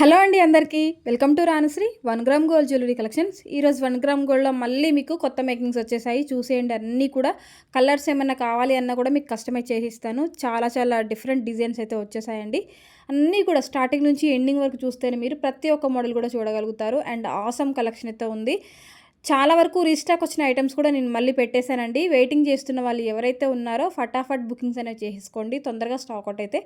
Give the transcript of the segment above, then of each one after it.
Hello అండి అందరికీ. Welcome to Ranushri one gram gold jewellery collections. ఈరోజు వన్ గ్రామ్ గోల్డ్లో మళ్ళీ మీకు కొత్త మేకింగ్స్ వచ్చేసాయి. చూసేయండి అన్నీ కూడా కలర్స్ ఏమైనా కావాలి అన్నా కూడా మీకు కస్టమైజ్ చేసి ఇస్తాను చాలా చాలా డిఫరెంట్ డిజైన్స్ అయితే వచ్చేసాయండి. అన్నీ కూడా స్టార్టింగ్ నుంచి ఎండింగ్ వరకు చూస్తేనే మీరు ప్రతి ఒక్క మోడల్ కూడా చూడగలుగుతారు. అండ్ ఆసమ్ కలెక్షన్ అయితే ఉంది. చాలా వరకు రీస్టాక్ వచ్చిన ఐటమ్స్ కూడా నేను మళ్ళీ పెట్టేశానండి. వెయిటింగ్ చేస్తున్న వాళ్ళు ఎవరైతే ఉన్నారో ఫటాఫట్ బుకింగ్స్ అనేవి చేసుకోండి తొందరగా స్టాక్ అవుట్ అయితే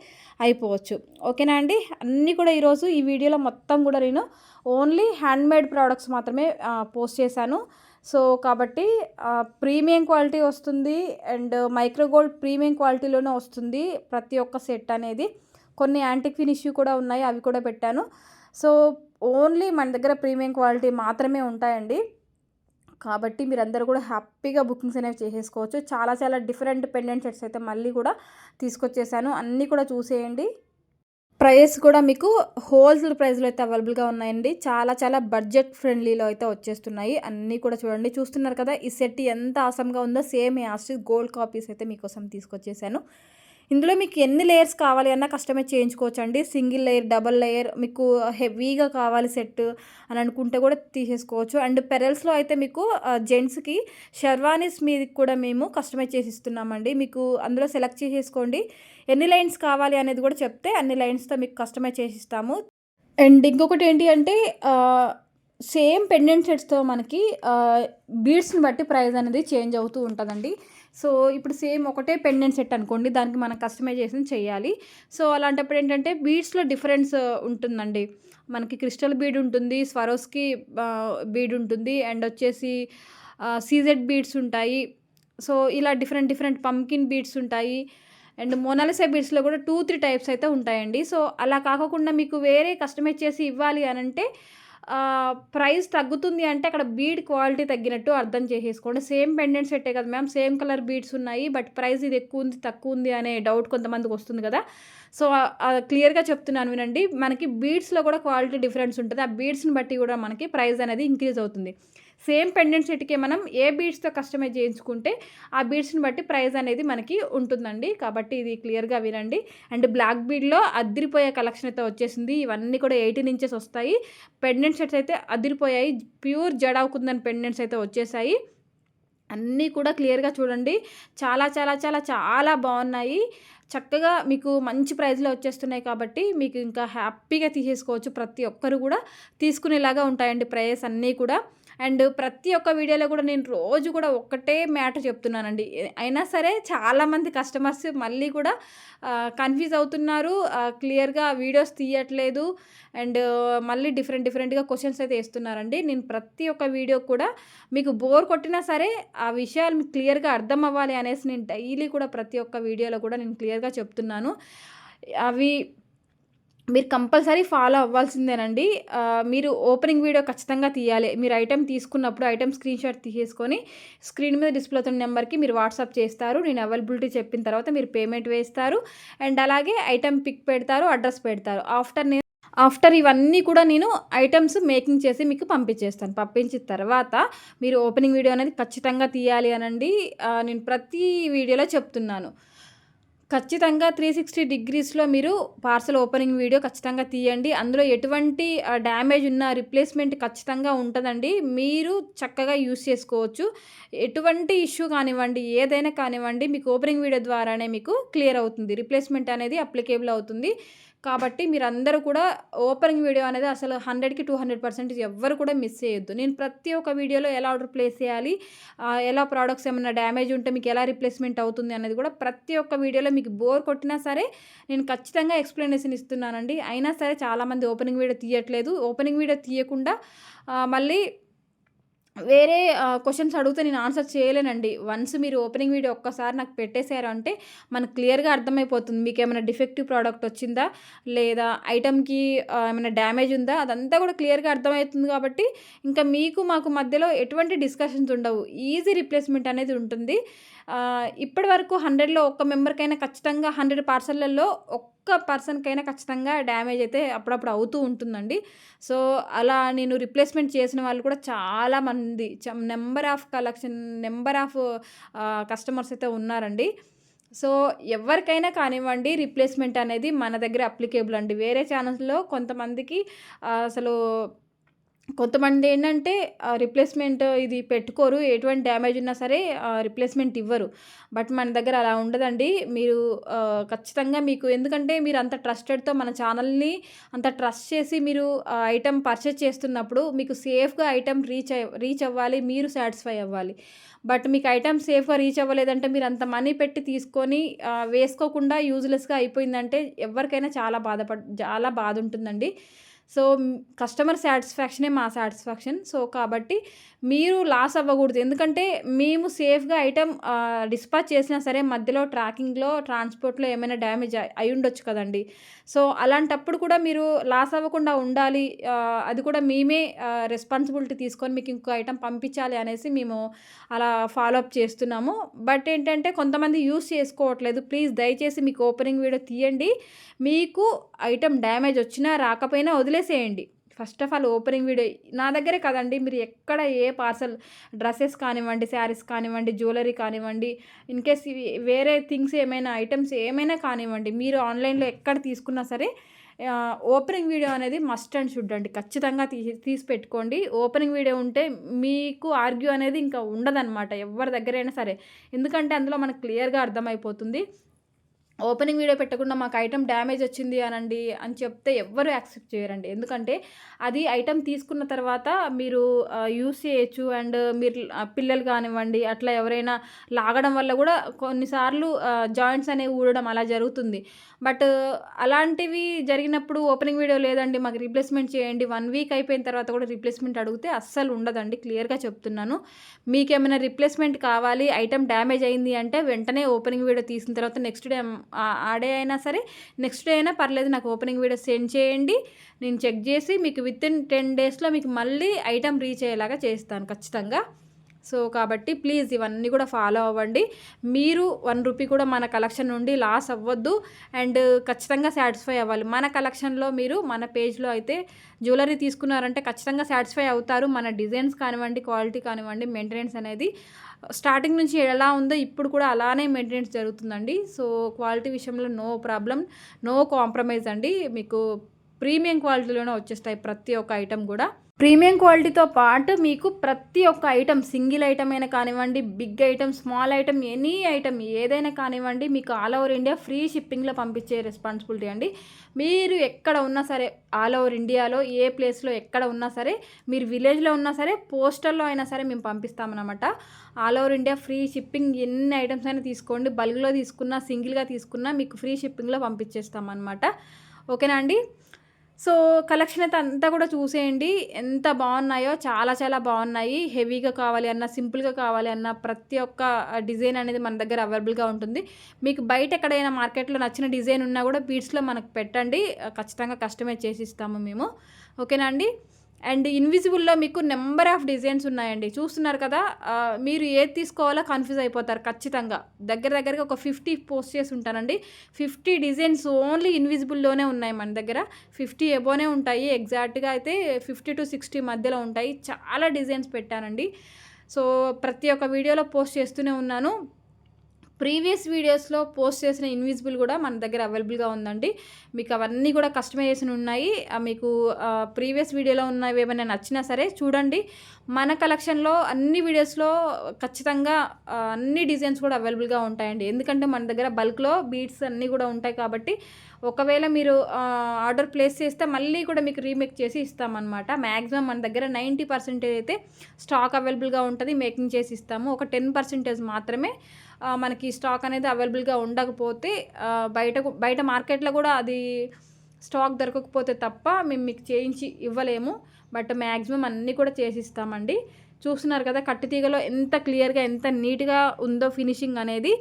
అయిపోవచ్చు. ఓకేనా అండి? అన్నీ కూడా ఈరోజు ఈ వీడియోలో మొత్తం కూడా నేను ఓన్లీ హ్యాండ్మేడ్ ప్రోడక్ట్స్ మాత్రమే పోస్ట్ చేశాను. సో కాబట్టి ప్రీమియం క్వాలిటీ వస్తుంది అండ్ మైక్రోగోల్డ్ ప్రీమియం క్వాలిటీలోనే వస్తుంది ప్రతి ఒక్క సెట్ అనేది. కొన్ని యాంటిక్ ఫినిష్ కూడా ఉన్నాయి అవి కూడా పెట్టాను. సో ఓన్లీ మన దగ్గర ప్రీమియం క్వాలిటీ మాత్రమే ఉంటాయండి. కాబట్టి మీరందరూ కూడా హ్యాపీగా బుకింగ్స్ అనేవి చేసేసుకోవచ్చు. చాలా చాలా డిఫరెంట్ పెండెంట్ సెట్స్ అయితే మళ్ళీ కూడా తీసుకొచ్చేసాను. అన్నీ కూడా చూసేయండి. ప్రైస్ కూడా మీకు హోల్సేల్ ప్రైస్లో అయితే అవైలబుల్గా ఉన్నాయండి. చాలా చాలా బడ్జెట్ ఫ్రెండ్లీలో అయితే వచ్చేస్తున్నాయి. అన్నీ కూడా చూడండి. చూస్తున్నారు కదా ఈ సెట్ ఎంత ఆసంగా ఉందో సేమ్ యాస్టిస్ గోల్డ్ కాపీస్ అయితే మీకోసం తీసుకొచ్చేసాను. ఇందులో మీకు ఎన్ని లేయర్స్ కావాలి అన్నా కస్టమైజ్ చేయించుకోవచ్చు అండి సింగిల్ లేయర్ డబల్ లేయర్ మీకు హెవీగా కావాలి సెట్ అని అనుకుంటే కూడా తీసేసుకోవచ్చు. అండ్ పెరల్స్లో అయితే మీకు జెంట్స్కి షర్వానీస్ మీద కూడా మేము కస్టమైజ్ చేసి ఇస్తున్నామండి. మీకు అందులో సెలెక్ట్ చేసేసుకోండి. ఎన్ని లైన్స్ కావాలి అనేది కూడా చెప్తే అన్ని లైన్స్తో మీకు కస్టమైజ్ చేసి ఇస్తాము. అండ్ ఇంకొకటి ఏంటి అంటే సేమ్ పెండెంట్ సెట్స్తో మనకి బీడ్స్ని బట్టి ప్రైస్ అనేది చేంజ్ అవుతూ ఉంటుందండి. సో ఇప్పుడు సేమ్ ఒకటే పెండెంట్ సెట్ అనుకోండి దానికి మనం కస్టమైజేషన్ చేయాలి. సో అలాంటప్పుడు ఏంటంటే బీడ్స్లో డిఫరెన్స్ ఉంటుందండి. మనకి క్రిస్టల్ బీడ్ ఉంటుంది స్వరోస్కి బీడ్ ఉంటుంది అండ్ వచ్చేసి సీజెడ్ బీడ్స్ ఉంటాయి. సో ఇలా డిఫరెంట్ డిఫరెంట్ పంకిన్ బీడ్స్ ఉంటాయి. అండ్ మోనాలిసా బీడ్స్లో కూడా టూ త్రీ టైప్స్ అయితే ఉంటాయండి. సో అలా కాకుండా మీకు వేరే కస్టమైజ్ చేసి ఇవ్వాలి అని అంటే ప్రైస్ తగ్గుతుంది అంటే అక్కడ బీడ్ క్వాలిటీ తగ్గినట్టు అర్థం చేసేసుకోండి. సేమ్ పెండెంట్ సెట్టే కదా మ్యామ్ సేమ్ కలర్ బీడ్స్ ఉన్నాయి బట్ ప్రైస్ ఇది ఎక్కువ ఉంది తక్కువ ఉంది అనే డౌట్ కొంతమందికి వస్తుంది కదా. సో క్లియర్గా చెప్తున్నాను వినండి. మనకి బీడ్స్లో కూడా క్వాలిటీ డిఫరెన్స్ ఉంటుంది. ఆ బీడ్స్ని బట్టి కూడా మనకి ప్రైస్ అనేది ఇంక్రీజ్ అవుతుంది. సేమ్ పెండెంట్ సెట్కే మనం ఏ బీడ్స్తో కస్టమైజ్ చేయించుకుంటే ఆ బీడ్స్ని బట్టి ప్రైస్ అనేది మనకి ఉంటుందండి. కాబట్టి ఇది క్లియర్గా వినండి. అండ్ బ్లాక్ బీడ్లో అదిరిపోయే కలెక్షన్ అయితే వచ్చేసింది. ఇవన్నీ కూడా ఎయిటీన్ ఇంచెస్ వస్తాయి. పెండెంట్ సెట్స్ అయితే అదిరిపోయాయి ప్యూర్ జడావుకుందని పెండెంట్స్ అయితే వచ్చేసాయి. అన్నీ కూడా క్లియర్గా చూడండి. చాలా చాలా చాలా చాలా బాగున్నాయి. చక్కగా మీకు మంచి ప్రైస్లో వచ్చేస్తున్నాయి కాబట్టి మీకు ఇంకా హ్యాపీగా తీసేసుకోవచ్చు. ప్రతి ఒక్కరు కూడా తీసుకునేలాగా ఉంటాయండి ప్రైస్ అన్నీ కూడా. అండ్ ప్రతి ఒక్క వీడియోలో కూడా నేను రోజు కూడా ఒక్కటే మ్యాటర్ చెప్తున్నానండి. అయినా సరే చాలామంది కస్టమర్స్ మళ్ళీ కూడా కన్ఫ్యూజ్ అవుతున్నారు. క్లియర్గా వీడియోస్ తీయట్లేదు. అండ్ మళ్ళీ డిఫరెంట్ డిఫరెంట్గా క్వశ్చన్స్ అయితే వేస్తున్నారండి. నేను ప్రతి ఒక్క వీడియో కూడా మీకు బోర్ కొట్టినా సరే ఆ విషయాలు మీకు క్లియర్గా అర్థం అవ్వాలి అనేసి నేను డైలీ కూడా ప్రతి ఒక్క వీడియోలో కూడా నేను క్లియర్గా చెప్తున్నాను. అవి మీరు కంపల్సరీ ఫాలో అవ్వాల్సిందేనండి. మీరు ఓపెనింగ్ వీడియో ఖచ్చితంగా తీయాలి. మీరు ఐటెం తీసుకున్నప్పుడు ఐటెం స్క్రీన్ షాట్ తీసేసుకొని స్క్రీన్ మీద డిస్ప్లే అవుతున్న నెంబర్కి మీరు వాట్సాప్ చేస్తారు. నేను అవైలబిలిటీ చెప్పిన తర్వాత మీరు పేమెంట్ వేస్తారు. అండ్ అలాగే ఐటెం పిక్ పెడతారు అడ్రస్ పెడతారు. ఆఫ్టర్ నేను ఆఫ్టర్ ఇవన్నీ కూడా నేను ఐటమ్స్ మేకింగ్ చేసి మీకు పంపించేస్తాను. పంపించిన తర్వాత మీరు ఓపెనింగ్ వీడియో అనేది ఖచ్చితంగా తీయాలి అనండి. నేను ప్రతి వీడియోలో చెప్తున్నాను. ఖచ్చితంగా త్రీ సిక్స్టీ డిగ్రీస్లో మీరు పార్సల్ ఓపెనింగ్ వీడియో ఖచ్చితంగా తీయండి. అందులో ఎటువంటి డ్యామేజ్ ఉన్న రిప్లేస్మెంట్ ఖచ్చితంగా ఉంటుందండి. మీరు చక్కగా యూస్ చేసుకోవచ్చు. ఎటువంటి ఇష్యూ కానివ్వండి ఏదైనా కానివ్వండి మీకు ఓపెనింగ్ వీడియో ద్వారానే మీకు క్లియర్ అవుతుంది. రిప్లేస్మెంట్ అనేది అప్లికేబుల్ అవుతుంది. కాబట్టి మీరందరూ కూడా ఓపెనింగ్ వీడియో అనేది అసలు హండ్రెడ్కి టూ హండ్రెడ్ పర్సెంటేజ్ ఎవ్వరు కూడా మిస్ చేయొద్దు. నేను ప్రతి ఒక్క వీడియోలో ఎలా ఆర్డర్ ప్లేస్ చేయాలి ఎలా ప్రోడక్ట్స్ ఏమైనా డ్యామేజ్ ఉంటే మీకు ఎలా రిప్లేస్మెంట్ అవుతుంది అనేది కూడా ప్రతి ఒక్క వీడియోలో మీకు బోర్ కొట్టినా సరే నేను ఖచ్చితంగా ఎక్స్ప్లెనేషన్ ఇస్తున్నానండి. అయినా సరే చాలామంది ఓపెనింగ్ వీడియో తీయట్లేదు. ఓపెనింగ్ వీడియో తీయకుండా మళ్ళీ వేరే క్వశ్చన్స్ అడిగితే నేను ఆన్సర్ చేయలేనండి. వన్స్ మీరు ఓపెనింగ్ వీడియో ఒక్కసారి నాకు పెట్టేశారు అంటే మనకు క్లియర్గా అర్థమైపోతుంది. మీకు ఏమైనా డిఫెక్టివ్ ప్రోడక్ట్ వచ్చిందా? లేదా ఐటమ్కి ఏమైనా డ్యామేజ్ ఉందా? అదంతా కూడా క్లియర్గా అర్థమవుతుంది కాబట్టి ఇంకా మీకు మాకు మధ్యలో ఎటువంటి డిస్కషన్స్ ఉండవు. ఈజీ రిప్లేస్మెంట్ అనేది ఉంటుంది. ఇప్పటి వరకు హండ్రెడ్లో ఒక్క మెంబర్కైనా ఖచ్చితంగా హండ్రెడ్ పార్సల్లలో ఒక్క ఒక్క పర్సన్కైనా ఖచ్చితంగా డ్యామేజ్ అయితే అప్పుడప్పుడు అవుతూ ఉంటుందండి. సో అలా నేను రిప్లేస్మెంట్ చేసిన వాళ్ళు కూడా చాలా మంది number of collection number of customers అయితే ఉన్నారండి. సో ఎవరికైనా కానివ్వండి రిప్లేస్మెంట్ అనేది మన దగ్గర అప్లికేబుల్ అండి. వేరే ఛానల్స్లో కొంతమందికి అసలు కొంతమంది ఏంటంటే రిప్లేస్మెంట్ ఇది పెట్టుకోరు ఎటువంటి డ్యామేజ్ ఉన్నా సరే రిప్లేస్మెంట్ ఇవ్వరు. బట్ మన దగ్గర అలా ఉండదండి. మీరు ఖచ్చితంగా మీకు ఎందుకంటే మీరు అంత ట్రస్టెడ్తో మన ఛానల్ని అంత ట్రస్ట్ చేసి మీరు ఐటెం పర్చేస్ చేస్తున్నప్పుడు మీకు సేఫ్గా ఐటెం రీచ్ రీచ్ అవ్వాలి మీరు సాటిస్ఫై అవ్వాలి. బట్ మీకు ఐటమ్ సేఫ్గా రీచ్ అవ్వలేదంటే మీరు అంత మనీ పెట్టి తీసుకొని వేసుకోకుండా యూజ్లెస్గా అయిపోయిందంటే ఎవరికైనా చాలా బాధపడ చాలా బాధ ఉంటుందండి. సో కస్టమర్ సాటిస్ఫాక్షనే మా సాటిస్ఫాక్షన్ సో కాబట్టి మీరు లాస్ అవ్వకూడదు. ఎందుకంటే మేము సేఫ్గా ఐటెం డిస్పాచ్ చేసినా సరే మధ్యలో ట్రాకింగ్లో ట్రాన్స్పోర్ట్లో ఏమైనా డ్యామేజ్ అయి ఉండొచ్చు కదండి. సో అలాంటప్పుడు కూడా మీరు లాస్ అవ్వకుండా ఉండాలి. అది కూడా మేమే రెస్పాన్సిబిలిటీ తీసుకొని మీకు ఇంకో ఐటెం పంపించాలి అనేసి మేము అలా ఫాలో అప్ చేస్తున్నాము. బట్ ఏంటంటే కొంతమంది యూస్ చేసుకోవట్లేదు. ప్లీజ్ దయచేసి మీకు ఓపెనింగ్ వీడియో తీయండి. మీకు ఐటెం డ్యామేజ్ వచ్చినా రాకపోయినా వదిలి వదిలేసేయండి. First of all opening video నా దగ్గరే కదండి. మీరు ఎక్కడ ఏ పార్సల్ డ్రెస్సెస్ కానివ్వండి శారీస్ కానివ్వండి జ్యువెలరీ కానివ్వండి ఇన్ కేస్ ఇవి వేరే థింగ్స్ ఏమైనా ఐటమ్స్ ఏమైనా కానివ్వండి మీరు ఆన్లైన్లో ఎక్కడ తీసుకున్నా సరే ఓపెనింగ్ వీడియో అనేది మస్ట్ అండ్ షుడ్ అండి. ఖచ్చితంగా తీ తీసి పెట్టుకోండి. ఓపెనింగ్ వీడియో ఉంటే మీకు ఆర్గ్యూ అనేది ఇంకా ఉండదన్నమాట. ఎవరి దగ్గరైనా సరే. ఎందుకంటే అందులో మనకు క్లియర్గా అర్థమైపోతుంది. ఓపెనింగ్ వీడియో పెట్టకుండా మాకు ఐటమ్ డ్యామేజ్ వచ్చింది అనండి అని చెప్తే ఎవ్వరు యాక్సెప్ట్ చేయరండి. ఎందుకంటే అది ఐటమ్ తీసుకున్న తర్వాత మీరు యూస్ చేయొచ్చు అండ్ మీరు పిల్లలు కానివ్వండి అట్లా ఎవరైనా లాగడం వల్ల కూడా కొన్నిసార్లు జాయింట్స్ అనేవి ఊడడం అలా జరుగుతుంది. బట్ అలాంటివి జరిగినప్పుడు ఓపెనింగ్ వీడియో లేదండి మాకు రీప్లేస్మెంట్ చేయండి వన్ వీక్ అయిపోయిన తర్వాత కూడా రీప్లేస్మెంట్ అడిగితే అస్సలు ఉండదండి క్లియర్గా చెప్తున్నాను. మీకు ఏమైనా రీప్లేస్మెంట్ కావాలి ఐటమ్ డ్యామేజ్ అయింది అంటే వెంటనే ఓపెనింగ్ వీడియో తీసిన తర్వాత నెక్స్ట్ డే ఆ డే అయినా సరే నెక్స్ట్ డే అయినా పర్లేదు నాకు ఓపెనింగ్ వీడియో సెండ్ చేయండి. నేను చెక్ చేసి మీకు విత్ ఇన్ టెన్ డేస్లో మీకు మళ్ళీ ఐటమ్ రీచ్ అయ్యేలాగా చేస్తాను ఖచ్చితంగా. సో కాబట్టి ప్లీజ్ ఇవన్నీ కూడా ఫాలో అవ్వండి. మీరు వన్ రూపీ కూడా మన కలెక్షన్ నుండి లాస్ అవ్వద్దు అండ్ ఖచ్చితంగా సాటిస్ఫై అవ్వాలి. మన కలెక్షన్లో మీరు మన పేజ్లో అయితే జ్యువెలరీ తీసుకున్నారంటే ఖచ్చితంగా సాటిస్ఫై అవుతారు. మన డిజైన్స్ కానివ్వండి క్వాలిటీ కానివ్వండి మెయింటెనెన్స్ అనేది స్టార్టింగ్ నుంచి ఎలా ఉందో ఇప్పుడు కూడా అలానే మెయింటెనెన్స్ జరుగుతుందండి. సో క్వాలిటీ విషయంలో నో ప్రాబ్లం నో కాంప్రమైజ్ అండి. మీకు ప్రీమియం క్వాలిటీలోనే వచ్చేస్తాయి ప్రతి ఒక్క ఐటెం కూడా. ప్రీమియం క్వాలిటీతో పాటు మీకు ప్రతి ఒక్క ఐటమ్ సింగిల్ ఐటమ్ అయినా కానివ్వండి big item small item any item ఏదైనా కానివ్వండి మీకు ఆల్ ఓవర్ ఇండియా ఫ్రీ షిప్పింగ్లో పంపించే రెస్పాన్సిబిలిటీ అండి. మీరు ఎక్కడ ఉన్నా సరే ఆల్ ఓవర్ ఇండియాలో ఏ ప్లేస్లో ఎక్కడ ఉన్నా సరే మీరు విలేజ్లో ఉన్నా సరే పోస్టల్లో అయినా సరే మేము పంపిస్తామన్నమాట. All over India free shipping ఎన్ని ఐటమ్స్ అయినా తీసుకోండి. బల్క్లో తీసుకున్నా సింగిల్గా తీసుకున్నా మీకు ఫ్రీ షిప్పింగ్లో పంపించేస్తామన్నమాట. ఓకేనా అండి? సో కలెక్షన్ అయితే అంతా కూడా చూసేయండి. ఎంత బాగున్నాయో చాలా చాలా బాగున్నాయి. హెవీగా కావాలి అన్న సింపుల్గా కావాలి అన్న ప్రతి ఒక్క డిజైన్ అనేది మన దగ్గర అవైలబుల్గా ఉంటుంది. మీకు బయట ఎక్కడైనా మార్కెట్లో నచ్చిన డిజైన్ ఉన్నా కూడా బీడ్స్లో మనకు పెట్టండి. ఖచ్చితంగా కస్టమైజ్ చేసి ఇస్తాము మేము. ఓకేనా అండి? అండ్ ఇన్విజిబుల్లో మీకు నెంబర్ ఆఫ్ డిజైన్స్ ఉన్నాయండి. చూస్తున్నారు కదా మీరు ఏది తీసుకోవాలో కన్ఫ్యూజ్ అయిపోతారు ఖచ్చితంగా. దగ్గర దగ్గరగా ఒక ఫిఫ్టీ పోస్ట్ చేసి ఉంటానండి. ఫిఫ్టీ డిజైన్స్ ఓన్లీ ఇన్విజిబుల్లోనే ఉన్నాయి మన దగ్గర. ఫిఫ్టీ ఎబోనే ఉంటాయి. ఎగ్జాక్ట్గా అయితే ఫిఫ్టీ టు సిక్స్టీ మధ్యలో ఉంటాయి. చాలా డిజైన్స్ పెట్టానండి. సో ప్రతి ఒక్క వీడియోలో పోస్ట్ చేస్తూనే ఉన్నాను. ప్రీవియస్ వీడియోస్లో పోస్ట్ చేసిన ఇన్విజిబుల్ కూడా మన దగ్గర అవైలబుల్గా ఉందండి. మీకు అవన్నీ కూడా కస్టమైజేషన్ ఉన్నాయి. మీకు ప్రీవియస్ వీడియోలో ఉన్నవి ఏమైనా నచ్చినా సరే చూడండి. మన కలెక్షన్లో అన్ని వీడియోస్లో ఖచ్చితంగా అన్ని డిజైన్స్ కూడా అవైలబుల్గా ఉంటాయండి. ఎందుకంటే మన దగ్గర బల్క్లో బీట్స్ అన్నీ కూడా ఉంటాయి కాబట్టి ఒకవేళ మీరు ఆర్డర్ ప్లేస్ చేస్తే మళ్ళీ కూడా మీకు రీమేక్ చేసి ఇస్తామన్నమాట. మ్యాక్సిమం మన దగ్గర నైంటీ పర్సెంటేజ్ అయితే స్టాక్ అవైలబుల్గా ఉంటుంది. మేకింగ్ చేసి ఇస్తాము. ఒక టెన్ పర్సెంటేజ్ మాత్రమే మనకి స్టాక్ అనేది అవైలబుల్గా ఉండకపోతే బయట బయట మార్కెట్లో కూడా అది స్టాక్ దొరకకపోతే తప్ప మేము మీకు చేయించి ఇవ్వలేము. బట్ మ్యాక్సిమం అన్నీ కూడా చేసి ఇస్తామండి చూస్తున్నారు కదా కట్టుతీగలో ఎంత క్లియర్గా ఎంత నీట్గా ఉందో ఫినిషింగ్ అనేది.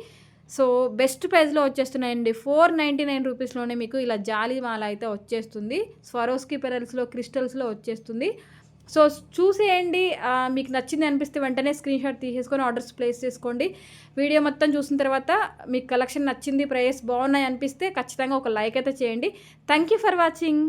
సో బెస్ట్ ప్రైస్లో వచ్చేస్తున్నాయండి. ఫోర్ నైంటీ నైన్ రూపీస్లోనే మీకు ఇలా జాలి మాల అయితే వచ్చేస్తుంది. స్వరోస్కి పెరల్స్లో క్రిస్టల్స్లో వచ్చేస్తుంది. సో చూసేయండి. మీకు నచ్చింది అనిపిస్తే వెంటనే స్క్రీన్ షాట్ తీసేసుకొని ఆర్డర్స్ ప్లేస్ చేసుకోండి. వీడియో మొత్తం చూసిన తర్వాత మీకు కలెక్షన్ నచ్చింది ప్రైస్ బాగున్నాయి అనిపిస్తే ఖచ్చితంగా ఒక లైక్ అయితే చేయండి. Thank you for watching